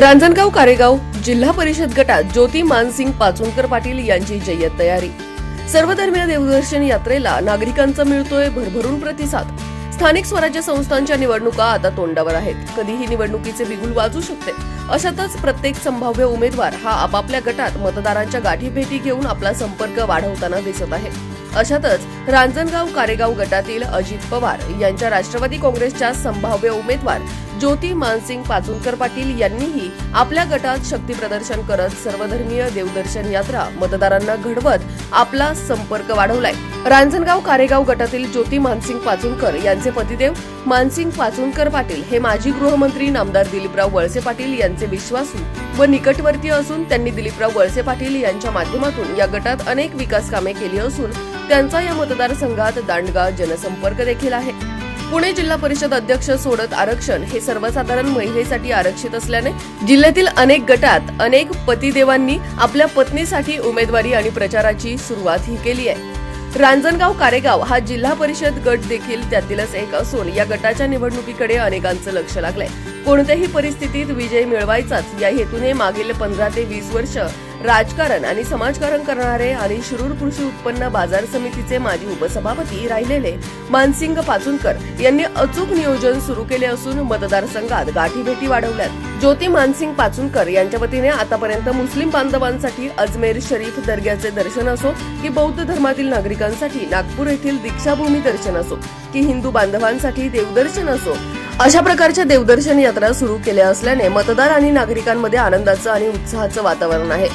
रांजणगाव कारेगाव जिल्हा परिषद गटात ज्योती मानसिंग पाचुंकर पाटील यांची जय्यत तयारी. सर्वधर्मीय देवदर्शन यात्रेला नागरिकांचा मिळतोय भरभरून प्रतिसाद. स्थानिक स्वराज्य संस्थांच्या निवडणुका आता तोंडावर आहेत. कधीही निवडणुकीचे बिगुल वाजू शकते. अशातच प्रत्येक संभाव्य उमेदवार हा आपापल्या गटात मतदारांच्या गाठी भेटी घेऊन आपला संपर्क वाढवताना दिसत आहे. अशातच रांजणगाव कारेगाव गटातील अजित पवार यांच्या राष्ट्रवादी काँग्रेसच्या संभाव्य उमेदवार ज्योती मानसिंग पाचुंकर पाटील यांनीही आपल्या गटात शक्ती प्रदर्शन करत सर्वधर्मीय देवदर्शन यात्रा मतदारांना घडवत आपला संपर्क वाढवलाय. रांजणगाव कारेगाव गटातील ज्योती मानसिंग पाचुंकर यांचे पतिदेव मानसिंग पाचुंकर पाटील हे माजी गृहमंत्री नामदार दिलीपराव वळसे पाटील यांचे विश्वासू व निकटवर्तीय असून त्यांनी दिलीपराव वळसे पाटील यांच्या माध्यमातून या गटात अनेक विकास कामे केली असून त्यांचा या मतदारसंघात दांडगा जनसंपर्क देखील आहे. पुणे जिल्हा परिषद अध्यक्ष सोडत आरक्षण हे सर्वसाधारण महिलेसाठी आरक्षित असल्याने जिल्ह्यातील अनेक गटात अनेक पतिदेवांनी आपल्या पत्नीसाठी उमेदवारी आणि प्रचाराची सुरुवात ही केली आहे. रांजणगाव कारेगाव हा जिल्हा परिषद गट देखील त्यातीलच एक असून या गटाच्या निवडणुकीकडे अनेकांचं लक्ष लागलंय. कोणत्याही परिस्थितीत विजय मिळवायचाच. या हेतूने मागील पंधरा ते वीस वर्ष राजकारण आणि समाजकारण करणारे आणि शिरूर कृषी उत्पन्न बाजार समितीचे माजी उपसभापती राहिलेले मानसिंग पाचूनकर यांनी अचूक नियोजन सुरू केले असून मतदारसंघात गाठीभेटी वाढवल्यात. ज्योती मानसिंग पाचूनकर यांच्या वतीने आतापर्यंत मुस्लिम बांधवांसाठी अजमेर शरीफ दर्ग्याचे दर्शन असो की बौद्ध धर्मातील नागरिकांसाठी नागपूर येथील दीक्षाभूमी दर्शन असो की हिंदू बांधवांसाठी देवदर्शन असो अशा प्रकारच्या देवदर्शन यात्रा सुरू केल्या असल्याने मतदार आणि नागरिकांमध्ये आनंदाचं आणि उत्साहाचं वातावरण आहे.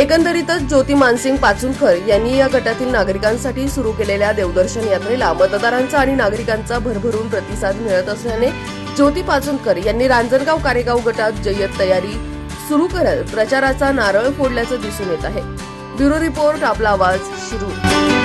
एकंदरीतच ज्योती मानसिंग पाचुंकर यांनी या गटातील नागरिकांसाठी सुरू केलेल्या देवदर्शन यात्रेला मतदारांचा आणि नागरिकांचा भरभरून प्रतिसाद मिळत असल्याने ज्योती पाचूनकर यांनी रांजणगाव कारेगाव गटात जय्यत तयारी सुरू करत प्रचाराचा नारळ फोडल्याचं दिसून येत आहे. ब्युरो रिपोर्ट आपला आवाज शिरू